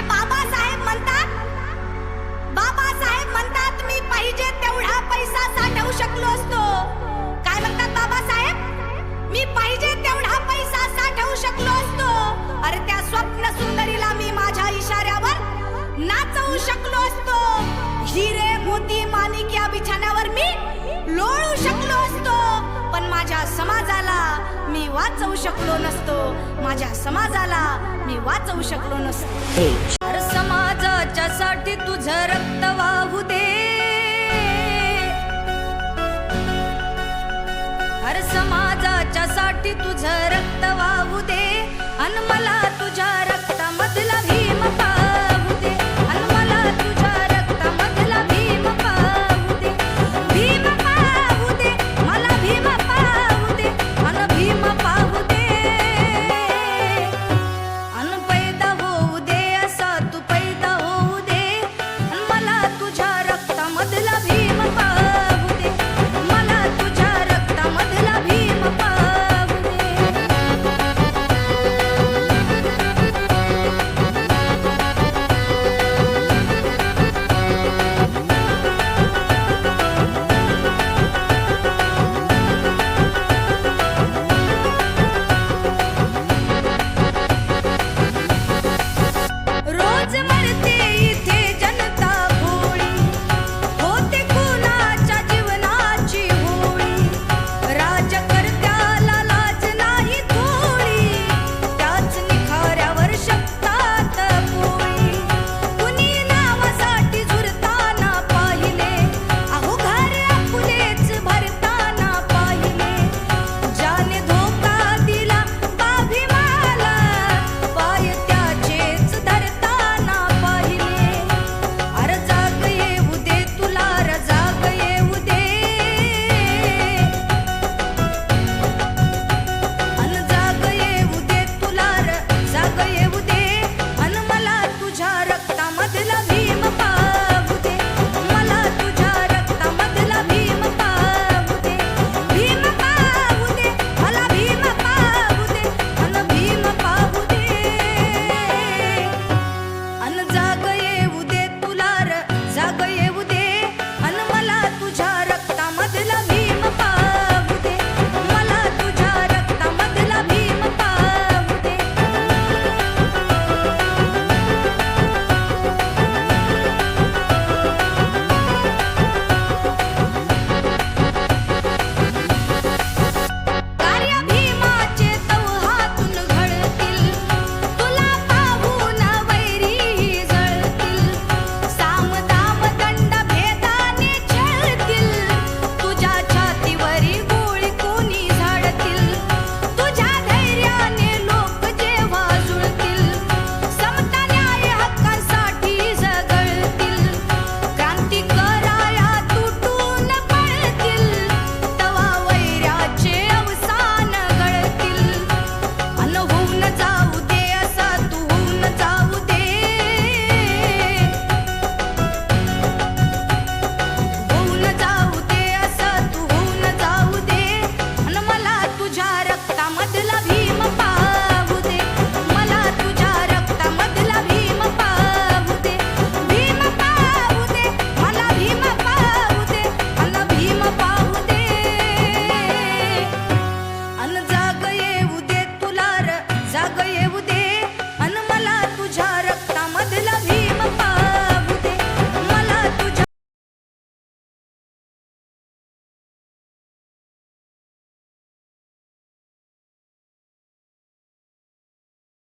माझे बाबासाहेब म्हणतात बाबासाहेब म्हणतात मी पाहिजे तेवढा पैसा साठवू शकलो असतो. काय म्हणतात बाबासाहेब? मी पाहिजे तेवढा पैसा साठवू शकलो असतो. अरे त्या स्वप्न सुंदरीला मी माझ्या इशाऱ्यावर नाचवू शकलो असतो. हिरे मोती माणिक या बिछाण्यावर मी लोळू शकलो असतो. वाचवू शकलो नसतो. माझ्या समाजाला मी वाचवू शकलो नसतो. हर समाजाच्या साठी तुझं रक्त वाहू दे. हर समाजाच्या साठी तुझं रक्त वाहू दे. अन मला